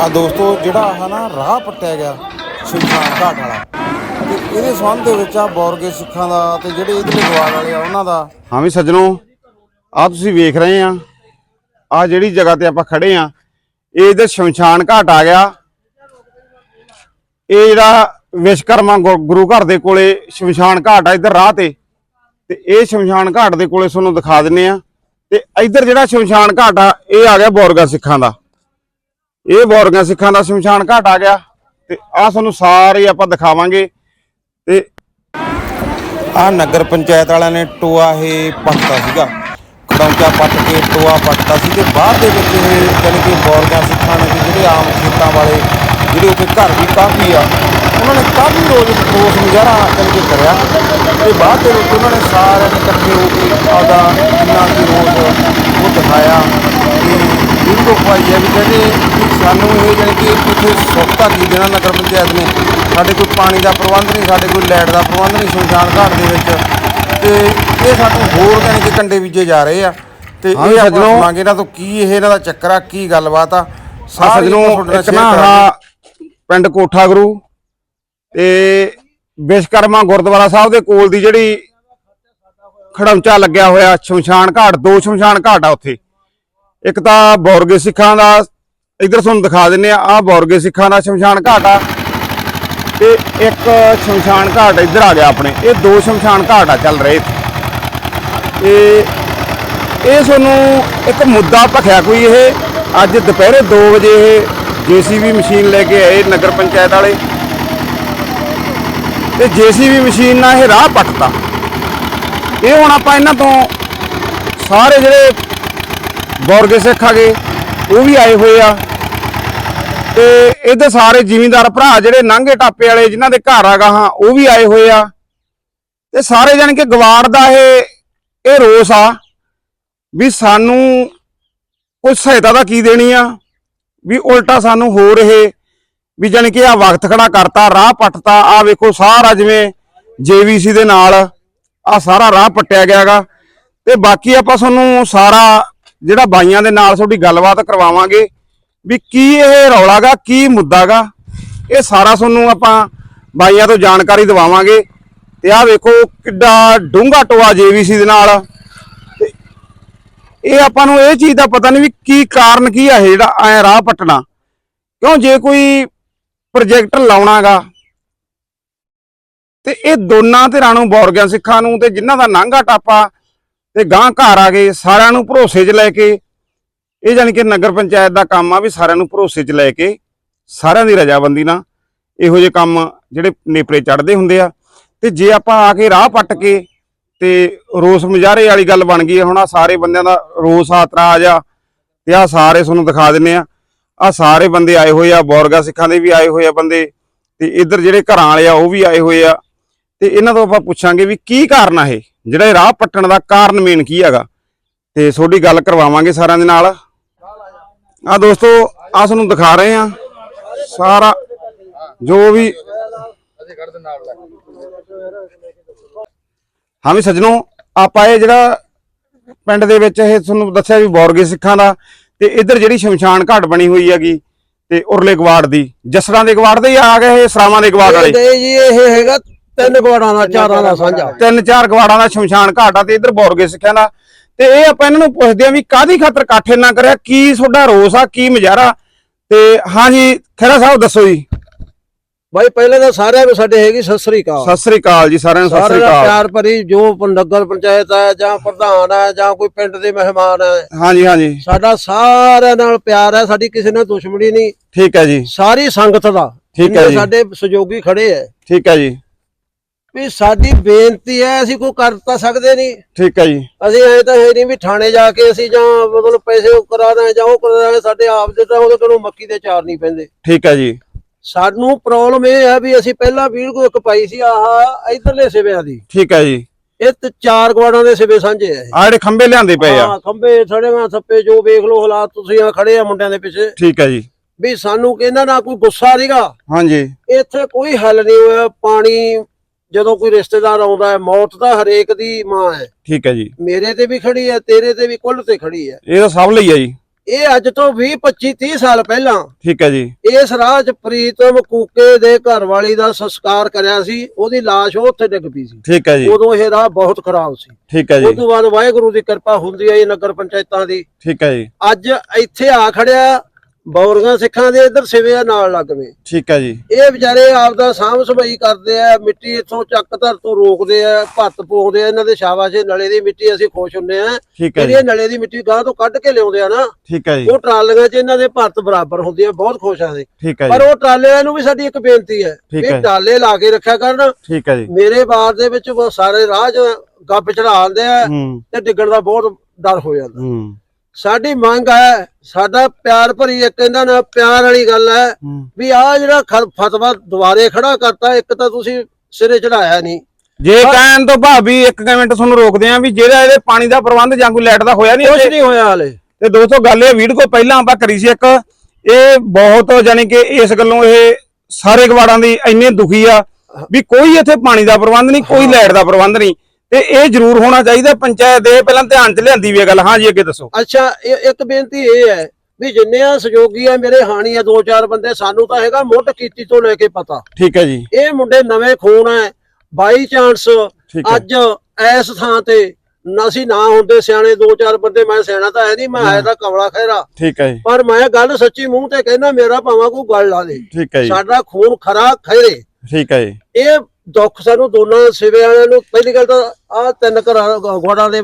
ਆ ਦੋਸਤੋ, ਜਿਹੜਾ ਆਹ ਨਾ ਰਾਹ ਪੱਟਿਆ ਗਿਆ ਸ਼ਮਸ਼ਾਨ ਘਾਟ ਵਾਲਾ, ਤੇ ਇਹਦੇ ਸੰਬੰਧ ਦੇ ਵਿੱਚ ਆ ਬੌਰਗੇ ਸਿੱਖਾਂ ਦਾ ਤੇ ਜਿਹੜੇ ਇਧਰਲੇ ਗਵਾਰ ਵਾਲੇ ਆ ਉਹਨਾਂ ਦਾ। ਹਾਂ ਵੀ ਸੱਜਣੋ ਆ ਤੁਸੀਂ ਵੇਖ ਰਹੇ ਆ ਆ ਜਿਹੜੀ ਜਗ੍ਹਾ ਤੇ ਆਪਾਂ ਖੜੇ ਆ, ਇਹ ਇਧਰ ਸ਼ਮਸ਼ਾਨ ਘਾਟ ਆ ਗਿਆ। ਇਹ ਜਿਹੜਾ ਵਿਸ਼ਕਰਮਾ ਗੁ- ਗੁਰੂ ਘਰ ਦੇ ਕੋਲੇ ਸ਼ਮਸ਼ਾਨ ਘਾਟ ਆ ਇੱਧਰ ਰਾਹ ਤੇ ਤੇ ਇਹ ਸ਼ਮਸ਼ਾਨ ਘਾਟ ਦੇ ਕੋਲੇ ਤੁਹਾਨੂੰ ਦਿਖਾ ਦਿੰਨੇ ਆ, ਤੇ ਇੱਧਰ ਜਿਹੜਾ ਸ਼ਮਸ਼ਾਨ ਘਾਟ ਆ, ਇਹ ਆ ਗਿਆ ਬੋਰਗਾ ਸਿੱਖਾਂ ਦਾ। ਇਹ ਬੋਰਗਾ ਸਿੱਖਾਂ ਦਾ ਸ਼ਮਸ਼ਾਨ ਘਾਟ ਆ ਗਿਆ ਤੇ ਆ ਤੁਹਾਨੂੰ ਸਾਰੇ ਆਪਾਂ ਦਿਖਾਵਾਂਗੇ ਤੇ ਆ ਨਗਰ ਪੰਚਾਇਤ ਵਾਲਿਆਂ ਨੇ ਟੋਆ ਇਹ ਪੱਟਦਾ ਸੀਗਾ। ਖੜੌਂਚਾ ਪੱਟ ਕੇ ਟੋਆ ਪੱਟਦਾ ਸੀ ਤੇ ਬਾਅਦ ਦੇ ਵਿੱਚ ਇਹ ਜਾਣੀ ਕਿ ਬੌਰਗਾ ਸਿੱਖਾਂ ਨੇ ਜਿਹੜੇ ਆਮ ਖੇਤਾਂ ਵਾਲੇ, ਜਿਹੜੇ ਉੱਥੇ ਘਰ ਵੀ ਕਾਫੀ ਆ, ਉਹਨਾਂ ਨੇ ਕਾਫੀ ਰੋਜ਼ ਰੋਜ਼ ਮੁਜ਼ਾਹਰਾ ਜਾਣੀ ਕਰਿਆ। ਤੇ ਬਾਅਦ ਦੇ ਵਿੱਚ ਉਹਨਾਂ ਨੇ ਸਾਰਿਆਂ ਨੇ ਇਕੱਠੇ ਹੋ ਕੇ ਆਪਦਾ ਜਿੰਨਾ ਵੀ ਰੋਜ਼ ਉਹ ਦਿਖਾਇਆ ਕਿ ਵੀਡੀਓ ਪਾਈ ਹੈ ਵੀ ਕਹਿੰਦੇ ਸਾਨੂੰ ਇਹ ਜਾਣੀ ਕਿ ਇੱਥੇ ਸੁੱਤਾ ਕੀ ਦੇਣਾ ਨਗਰ ਪੰਚਾਇਤ ਨੇ ਸਾਡੇ ਕੋਈ ਪਾਣੀ ਦਾ ਪ੍ਰਬੰਧ ਨਹੀਂ ਸਾਡੇ ਕੋਈ ਲਾਈਟ ਦਾ ਪ੍ਰਬੰਧ ਨਹੀਂ ਸ਼ਮਸ਼ਾਨ ਘਾਟ ਦੇ ਵਿੱਚ। ਤੇ ਇਹ ਸਾਨੂੰ ਹੋਰ ਜਾਣੀ ਕਿ ਕੰਡੇ ਬੀਜੇ ਜਾ ਰਹੇ ਆ। ਤੇ ਇਹ ਆਪਾਂ। ਸੁਣਾਂਗੇ ਇਹਨਾਂ ਤੋਂ ਕੀ ਇਹ ਇਹਨਾਂ ਦਾ ਚੱਕਰ ਆ ਕੀ ਗੱਲਬਾਤ ਆ। ਸੱਜਣੋ ਇੱਕ ਨਾ ਪਿੰਡ ਕੋਠਾ ਗੁਰੂ ਤੇ ਵਿਸ਼ਕਰਮਾ ਗੁਰਦੁਆਰਾ ਸਾਹਿਬ ਦੇ ਕੋਲ ਦੀ ਜਿਹੜੀ ਖੜਮਚਾ ਲੱਗਿਆ ਹੋਇਆ ਸ਼ਮਸ਼ਾਨ ਘਾਟ ਦੋ ਸ਼ਮਸ਼ਾਨ ਘਾਟ ਆ ਉੱਥੇ। ਇੱਕ ਤਾਂ ਬੌਰਗੇ ਸਿੱਖਾਂ ਦਾ ਇੱਧਰ ਤੁਹਾਨੂੰ ਦਿਖਾ ਦਿੰਨੇ ਆ ਆਹ ਬੌਰਗੇ ਸਿੱਖਾਂ ਦਾ ਸ਼ਮਸ਼ਾਨ ਘਾਟ ਆ। ਤੇ ਇੱਕ ਸ਼ਮਸ਼ਾਨ ਘਾਟ ਇੱਧਰ ਆ ਗਿਆ ਆਪਣੇ, ਇਹ ਦੋ ਸ਼ਮਸ਼ਾਨ ਘਾਟ ਆ ਚੱਲ ਰਹੇ ਇੱਥੇ। ਤੇ ਇਹ ਤੁਹਾਨੂੰ ਇੱਕ ਮੁੱਦਾ ਭਖਿਆ ਕੋਈ ਇਹ, ਅੱਜ ਦੁਪਹਿਰੇ 2 ਵਜੇ ਇਹ ਜੀਸੀਬੀ ਮਸ਼ੀਨ ਲੈ ਕੇ ਆਏ ਨਗਰ ਪੰਚਾਇਤ ਵਾਲੇ। ਤੇ ਜੀਸੀਬੀ ਮਸ਼ੀਨ ਨਾਲ ਇਹ ਰਾਹ ਪੱਟਤਾ। ਇਹ ਹੁਣ ਆਪਾਂ ਇਹਨਾਂ ਤੋਂ ਸਾਰੇ ਜਿਹੜੇ ਬੋਰਗੇ ਸਿੱਖ ਆਗੇ ਉਹ ਵੀ ਆਏ ਹੋਏ ਆ। ਤੇ ਇਹਦੇ ਸਾਰੇ ਜ਼ਿਮੀਂਦਾਰ ਭਰਾ ਜਿਹੜੇ ਨਾਂਗੇ ਟਾਪੇ ਵਾਲੇ ਜਿਨ੍ਹਾਂ ਦੇ ਘਰ ਆਗਾ ਹਾਂ, ਉਹ ਵੀ ਆਏ ਹੋਏ ਆ। ਤੇ ਸਾਰੇ ਜਾਣੀ ਕਿ ਗਵਾੜ ਦਾ ਇਹ ਇਹ ਰੋਸ ਆ ਵੀ ਸਾਨੂੰ ਕੋਈ ਸਹਾਇਤਾ ਦਾ ਕੀ ਦੇਣੀ ਆ? ਵੀ ਉਲਟਾ ਸਾਨੂੰ ਹੋ ਰਹੇ, ਵੀ ਜਾਣੀ ਕਿ ਆ ਵਕਤ ਖੜਾ ਕਰਤਾ, ਰਾਹ ਪੱਟਤਾ ਆ ਵੇਖੋ ਸਾਰਾ ਜਿਵੇਂ ਜੇਵੀਸੀ ਦੇ ਨਾਲ ਆ ਸਾਰਾ ਰਾਹ ਪੱਟਿਆ ਗਿਆਗਾ ਤੇ ਬਾਕੀ ਆਪਾਂ ਤੁਹਾਨੂੰ ਸਾਰਾ ਜਿਹੜਾ ਬਾਈਆਂ ਦੇ ਨਾਲ ਤੁਹਾਡੀ ਗੱਲਬਾਤ ਕਰਵਾਵਾਂਗੇ। ਵੀ ਕੀ ਇਹ ਰੌਲਾਗਾ, ਕੀ ਮੁੱਦਾਗਾ? ਇਹ ਸਾਰਾ ਤੁਹਾਨੂੰ ਆਪਾਂ ਬਾਈਆਂ ਤੋਂ ਜਾਣਕਾਰੀ ਦਿਵਾਵਾਂਗੇ। ਤੇ ਆਹ ਵੇਖੋ ਕਿੱਡਾ ਡੂੰਘਾ ਟੋਆ ਜੇਵੀਸੀ ਦੇ ਨਾਲ। ਇਹ ਆਪਾਂ ਨੂੰ ਇਹ ਚੀਜ਼ ਦਾ ਪਤਾ ਨਹੀਂ ਵੀ ਕੀ ਕਾਰਨ ਕੀ ਆ ਇਹ ਜਿਹੜਾ ਐ ਰਾਹ ਪਟਣਾ। ਕਿਉਂ ਜੇ ਕੋਈ ਪ੍ਰੋਜੈਕਟ ਲਾਉਣਾਗਾ। ਤੇ ਇਹ ਦੋਨਾਂ ਧਿਰਾਂ ਨੂੰ, ਬੌਰਗਿਆਂ ਸਿੱਖਾਂ ਨੂੰ ਤੇ ਜਿਨ੍ਹਾਂ ਦਾ ਨਾਂਗਾ ਟਾਪਾ ਤੇ ਗਾਂ ਘਰ ਆ ਗਏ, ਸਾਰਿਆਂ ਨੂੰ ਭਰੋਸੇ 'ਚ ਲੈ ਕੇ ਇਹ ਜਾਣੀ ਕਿ ਨਗਰ ਪੰਚਾਇਤ ਦਾ ਕੰਮ ਆ ਵੀ ਸਾਰਿਆਂ ਨੂੰ ਭਰੋਸੇ 'ਚ ਲੈ ਕੇ ਸਾਰਿਆਂ ਦੀ ਰਜਾਬੰਦੀ ਨਾਲ ਇਹੋ ਜਿਹੇ ਕੰਮ ਜਿਹੜੇ ਨੇਪਰੇ ਚੜਦੇ ਹੁੰਦੇ ਆ। ਤੇ ਜੇ ਆਪਾਂ ਆ ਕੇ ਰਾਹ ਪੱਟ ਕੇ ਤੇ ਰੋਸ ਮੁਜ਼ਾਹਰੇ ਵਾਲੀ ਗੱਲ ਬਣ ਗਈ ਹੈ ਹੁਣ ਆ ਸਾਰੇ ਬੰਦਿਆਂ ਦਾ ਰੋਸ ਆਤਰਾ ਆ ਜਾ ਤੇ ਆ ਸਾਰੇ ਤੁਹਾਨੂੰ ਦਿਖਾ ਦਿੰਨੇ ਆ। ਆ ਸਾਰੇ ਬੰਦੇ ਆਏ ਹੋਏ ਆ, ਬੋਰਗਾ ਸਿੱਖਾਂ ਦੇ ਵੀ ਆਏ ਹੋਏ ਆ ਬੰਦੇ, ਤੇ ਇੱਧਰ ਜਿਹੜੇ ਘਰਾਂ ਵਾਲੇ ਆ, ਉਹ ਵੀ ਆਏ ਹੋਏ ਆ। ਤੇ ਇਹਨਾਂ ਤੋਂ ਆਪਾਂ ਪੁੱਛਾਂਗੇ ਵੀ ਕੀ ਕਾਰਨ ਆ ਇਹ? ਜਿਹੜਾ ਰਾਹ ਪੱਟਣ ਦਾ ਕਾਰਨ ਮੇਨ ਕੀ ਹੈਗਾ? ਤੇ ਤੁਹਾਡੀ ਗੱਲ ਕਰਵਾਵਾਂਗੇ ਸਾਰਿਆਂ ਦੇ ਨਾਲ। ਆ ਦੋਸਤੋ ਆ ਤੁਹਾਨੂੰ ਦਿਖਾ ਰਹੇ ਆ ਸਾਰਾ ਜੋ ਵੀ ਹਾਂ ਵੀ ਸੱਜਣੋ ਆਪਾਂ ਇਹ ਜਿਹੜਾ ਪਿੰਡ ਦੇ ਵਿੱਚ ਇਹ ਤੁਹਾਨੂੰ ਦੱਸਿਆ ਵੀ ਬੌਰਗੇ ਸਿੱਖਾਂ ਦਾ ਤੇ ਇੱਧਰ ਜਿਹੜੀ ਸ਼ਮਸ਼ਾਨ ਘਾਟ ਬਣੀ ਹੋਈ ਹੈਗੀ ਤੇ ਉਰਲੇ ਗਵਾੜ ਦੀ ਜਸੜਾਂ ਦੇ ਗਵਾੜ ਦੇ ਹੀ ਆ ਗਏ ਇਹ ਸਰਾਵਾਂ ਦੇ ਗਵਾੜ ਵਾਲੇ? ਤੇ ਜੀ ਇਹ ਹੈਗਾ ਤਿੰਨ ਗਵਾੜਾਂ ਦਾ ਚਾਰਾਂ ਦਾ ਸਾਂਝਾ। ਤਿੰਨ ਚਾਰ ਗਵਾੜਾਂ ਦਾ ਸ਼ਮਸ਼ਾਨ ਘਾਟ ਆ ਤੇ ਇੱਧਰ ਬੌਰਗੇ ਸਿੱਖਾਂ ਦਾ ਤੇ ਇਹ ਆਪਾਂ ਇਹਨਾਂ ਨੂੰ ਪੁੱਛਦੇ ਆ ਵੀ ਕਾਦੀ ਖਾਤਰ ਇਕੱਠ ਨਾ ਕਰਿਆ ਕੀ ਤੁਹਾਡਾ ਰੋਸ ਆ ਕੀ ਮਜ਼ਾਰਾ ਤੇ ਹਾਂਜੀ ਖੇਰਾ ਸਾਹਿਬ ਦੱਸੋ ਜੀ। ਬਾਈ ਪਹਿਲੇ ਤਾਂ ਸਾਰਿਆਂ ਨੂੰ ਸਾਡੇ ਹੈਗੀ ਸਤਿ ਸ੍ਰੀ ਅਕਾਲ। ਸਤਿ ਸ੍ਰੀ ਅਕਾਲ ਜੀ ਸਾਰਿਆਂ ਨੂੰ ਸਤਿ ਸ੍ਰੀ ਅਕਾਲ। ਪਿਆਰ ਭਰੀ ਜੋ ਨਗਰ ਪੰਚਾਇਤ ਹੈ ਜਾਂ ਪ੍ਰਧਾਨ ਹੈ ਜਾਂ ਕੋਈ ਪਿੰਡ ਦੇ ਮਹਿਮਾਨ ਹੈ ਹਾਂਜੀ ਹਾਂਜੀ ਸਾਡਾ ਸਾਰਿਆਂ ਨਾਲ ਪਿਆਰ ਹੈ ਸਾਡੀ ਕਿਸੇ ਨਾਲ ਦੁਸ਼ਮਣੀ ਨਹੀਂ। ਠੀਕ ਹੈ ਜੀ। ਸਾਰੀ ਸੰਗਤ ਦਾ ਠੀਕ ਹੈ ਜੀ। ਸਾਡੇ ਸਹਿਯੋਗੀ ਖੜੇ ਹੈ ਠੀਕ ਹੈ ਜੀ। ਵੀ ਸਾਡੀ ਬੇਨਤੀ ਹੈ ਅਸੀਂ ਕੋਈ ਕਰ ਤਾਂ ਸਕਦੇ ਨਹੀਂ। ਠੀਕ ਹੈ ਜੀ। ਅਸੀਂ ਐ ਤਾਂ ਹੈ ਨਹੀਂ ਵੀ ਥਾਣੇ ਜਾ ਕੇ ਅਸੀਂ ਜਾਂ ਮਤਲਬ ਪੈਸੇ ਉਹ ਕਰਾਣਾ ਜਾਂ ਉਹ ਕਰਾਣਾ ਸਾਡੇ ਆਪ ਦੇ ਤਾਂ ਉਹਦੇ ਕੋਲੋਂ ਮੱਕੀ ਦੇ ਚਾਰ ਨਹੀਂ ਪੈਂਦੇ। ਠੀਕ ਹੈ ਜੀ। ਸਾਨੂੰ ਪ੍ਰੋਬਲਮ ਇਹ ਹੈ ਵੀ ਅਸੀਂ ਪਹਿਲਾਂ ਵੀਡੀਓ ਇੱਕ ਪਾਈ ਸੀ ਆਹ ਇਧਰਲੇ ਸਿਵਿਆਂ ਦੀ। ਠੀਕ ਹੈ ਜੀ। ਇਹ ਤੇ ਚਾਰ ਗਵਾੜਾਂ ਦੇ ਸਿਵੇ ਸਾਂਝੇ ਆ। ਆ ਜਿਹੜੇ ਖੰਬੇ ਲਿਆਂਦੇ ਪਏ ਆ। ਹਾਂ ਖੰਬੇ ਸੜੇਵਾਂ ਥੱਪੇ ਜੋ ਵੇਖ ਲਓ ਹਾਲਾਤ ਤੁਸੀਂ ਆ ਖੜੇ ਆ ਮੁੰਡਿਆਂ ਦੇ ਪਿੱਛੇ। ਠੀਕ ਹੈ ਜੀ। ਵੀ ਸਾਨੂੰ ਕਹਿੰਦਾ ਨਾ ਕੋਈ ਗੁੱਸਾ ਨਹੀਂਗਾ ਹਾਂਜੀ। ਇੱਥੇ ਕੋਈ ਹੱਲ ਨਹੀਂ ਹੋਇਆ ਪਾਣੀ ਜਦੋਂ ਕੋਈ ਰਿਸ਼ਤੇਦਾਰ ਆਉਂਦਾ ਹੈ ਮੌਤ ਤਾਂ ਹਰੇਕ ਦੀ ਮਾਂ ਹੈ। ਠੀਕ ਹੈ ਜੀ। ਮੇਰੇ ਤੇ ਵੀ ਖੜੀ ਹੈ ਤੇਰੇ ਤੇ ਵੀ ਕੁੱਲ ਤੇ ਖੜੀ ਹੈ। ਇਹ ਤਾਂ ਸਭ ਲਈ ਆ ਜੀ। ਇਹ ਅੱਜ ਤੋਂ 20 25 30 ਸਾਲ ਪਹਿਲਾਂ ਠੀਕ ਹੈ ਜੀ। ਇਸ ਰਾਹ 'ਚ ਪ੍ਰੀਤਮ ਕੂਕੇ ਦੇ ਘਰ ਵਾਲੀ ਦਾ ਸੰਸਕਾਰ ਕਰਿਆ ਸੀ ਉਹਦੀ ਲਾਸ਼ ਉੱਥੇ ਡਿੱਗ ਪਈ ਸੀ। ਠੀਕ ਹੈ ਜੀ। ਉਦੋਂ ਇਹ ਰਾਹ ਬਹੁਤ ਖਰਾਬ ਸੀ। ਠੀਕ ਹੈ ਉਸ ਜੀ। ਤੋਂ ਬਾਅਦ ਵਾਹਿਗੁਰੂ ਦੀ ਕਿਰਪਾ ਹੁੰਦੀ ਹੈ ਨਗਰ ਪੰਚਾਇਤਾਂ ਦੀ। ਠੀਕ ਹੈ ਜੀ। ਅੱਜ ਇੱਥੇ ਆ ਖੜਿਆ ਬੌਰਗਾ ਸਿੱਖਾਂ ਦੇ ਇੱਧਰ ਸਿਵਿਆਂ ਨਾਲ ਲੱਗਵੇਂ ਠੀਕ ਹੈ ਜੀ। ਇਹ ਵਿਚਾਰੇ ਆਪਦਾ ਸਾਂਭ ਸਫ਼ਾਈ ਕਰਦੇ ਆ ਮਿੱਟੀ ਇੱਥੋਂ ਚੱਕ ਧਰ ਤੋਂ ਰੋਕਦੇ ਆ ਭੱਤ ਪੋਖਦੇ ਆ ਇਹਨਾਂ ਦੇ ਸ਼ਾਬਾਸ਼ੇ ਨਲੇ ਦੀ ਮਿੱਟੀ ਅਸੀਂ ਖੁਸ਼ ਹੁੰਨੇ ਆ। ਜਿਹੜੀ ਨਲੇ ਦੀ ਮਿੱਟੀ ਗਾਂ ਤੋਂ ਕੱਢ ਕੇ ਲਿਆਉਂਦੇ ਆ ਨਾ ਠੀਕ ਹੈ ਜੀ। ਉਹ ਟਰਾਲੀਆਂ 'ਚ ਇਹਨਾਂ ਦੇ ਭੱਤ ਬਰਾਬਰ ਹੁੰਦੀ ਆ ਬਹੁਤ ਖੁਸ਼ ਆ ਅਸੀਂ। ਠੀਕ ਹੈ ਪਰ ਉਹ ਟਰਾਲਿਆਂ ਨੂੰ ਵੀ ਸਾਡੀ ਇੱਕ ਬੇਨਤੀ ਹੈ ਵੀ। ਟਰਾਲੇ ਲਾ ਕੇ ਰੱਖਿਆ ਕਰਨ। ਠੀਕ ਹੈ ਜੀ। ਮੇਰੇ ਬਾਰ ਦੇ ਵਿੱਚ ਸਾਰੇ ਰਾਹ 'ਚ ਗੱਪ ਚੜਾਉਂਦੇ ਆ ਤੇ ਡਿੱਗਣ ਦਾ ਬਹੁਤ ਡਰ ਹੋ ਜਾਂਦਾ। ਹੂੰ। ਸਾਡੀ ਮੰਗ ਹੈ ਸਾਡਾ ਪਿਆਰ ਭਰੀ ਇੱਕ ਇਹਨਾਂ ਨਾਲ ਪਿਆਰ ਵਾਲੀ ਗੱਲ ਹੈ ਵੀ ਆ ਜਿਹੜਾ ਫਤਵਾ ਦੁਬਾਰੇ ਖੜਾ ਕਰਤਾ ਇੱਕ ਤਾਂ ਤੁਸੀਂ ਸਿਰੇ ਚੜਾਇਆ ਨਹੀਂ। ਜੇ ਕਹਿਣ ਤੋਂ ਭਾਵੀ ਇੱਕ ਕੁ ਮਿੰਟ ਤੁਹਾਨੂੰ ਰੋਕਦੇ ਆ ਵੀ ਜਿਹੜਾ ਇਹਦੇ ਪਾਣੀ ਦਾ ਪ੍ਰਬੰਧ ਜਾਂ ਕੋਈ ਲਾਈਟ ਦਾ ਹੋਇਆ ਨਹੀਂ ਕੁਝ ਨਹੀਂ ਹੋਇਆ ਹਲੇ। ਤੇ ਦੋਸਤੋ ਗੱਲ ਇਹ ਵੀਡੀਓ ਪਹਿਲਾਂ ਆਪਾਂ ਕਰੀ ਸੀ ਇੱਕ ਇਹ ਬਹੁਤ ਜਾਨੀ ਕਿ ਇਸ ਗੱਲੋਂ ਇਹ ਸਾਰੇ ਗਵਾੜਾਂ ਦੀ ਇੰਨੇ ਦੁਖੀ ਆ ਵੀ ਕੋਈ ਇੱਥੇ ਪਾਣੀ ਦਾ ਪ੍ਰਬੰਧ ਨਹੀਂ ਕੋਈ ਲਾਈਟ ਦਾ ਪ੍ਰਬੰਧ ਨਹੀਂ। ਤੇ ਇਹ ਜ਼ਰੂਰ ਹੋਣਾ ਚਾਹੀਦਾ ਪੰਚਾਇਤ ਦੇ ਪਹਿਲਾਂ ਧਿਆਨ ਚ ਲਿਆਂਦੀ ਵੀ ਇਹ ਗੱਲ। ਹਾਂ ਜੀ ਅੱਗੇ ਦੱਸੋ। ਅੱਛਾ ਇਹ ਇੱਕ ਬੇਨਤੀ ਇਹ ਹੈ ਵੀ ਜਿੰਨੇ ਆ ਸਹਿਯੋਗੀ ਆ ਮੇਰੇ ਹਾਣੀ ਆ ਦੋ ਚਾਰ ਬੰਦੇ ਸਾਨੂੰ ਤਾਂ ਹੈਗਾ ਮੁੱਢ ਕੀਤੀ ਤੋਂ ਲੈ ਕੇ ਪਤਾ। ਠੀਕ ਹੈ ਜੀ। ਇਹ ਮੁੰਡੇ ਨਵੇਂ ਖੂਨ ਹੈ ਬਾਈ ਚਾਂਸ ਅੱਜ ਐਸ ਥਾਂ ਤੇ ਅਸੀਂ ਨਾ ਹੁੰਦੇ ਸਿਆਣੇ ਦੋ ਚਾਰ ਬੰਦੇ ਮੈਂ ਸਿਆਣਾ ਤਾਂ ਹੈ ਨਹੀਂ ਮੈਂ ਆਇਆ ਤਾਂ ਕਮਲਾ ਖੈਰਾ ਠੀਕ ਹੈ ਜੀ। ਪਰ ਮੈਂ ਗੱਲ ਸੱਚੀ ਮੂੰਹ ਤੇ ਕਹਿੰਦਾ ਮੇਰਾ ਭਾਵਾਂ ਕੋਈ ਗੱਲ ਲਾ ਦੇ। ਠੀਕ ਹੈ ਜੀ। ਸਾਡਾ ਖੂਨ ਖਰਾ ਖੈਰੇ ਠੀਕ ਹੈ ਜੀ। ਇਹ ਦੁੱਖ ਸਾਨੂੰ ਦੋਨਾਂ ਸਿਵੇ ਵਾਲਿਆਂ ਨੂੰ ਪਹਿਲੀ ਗੱਲ ਤਾਂ ਆ ਤਿੰਨ ਘਰਾਂ ਗੋੜਾਂ ਦੇ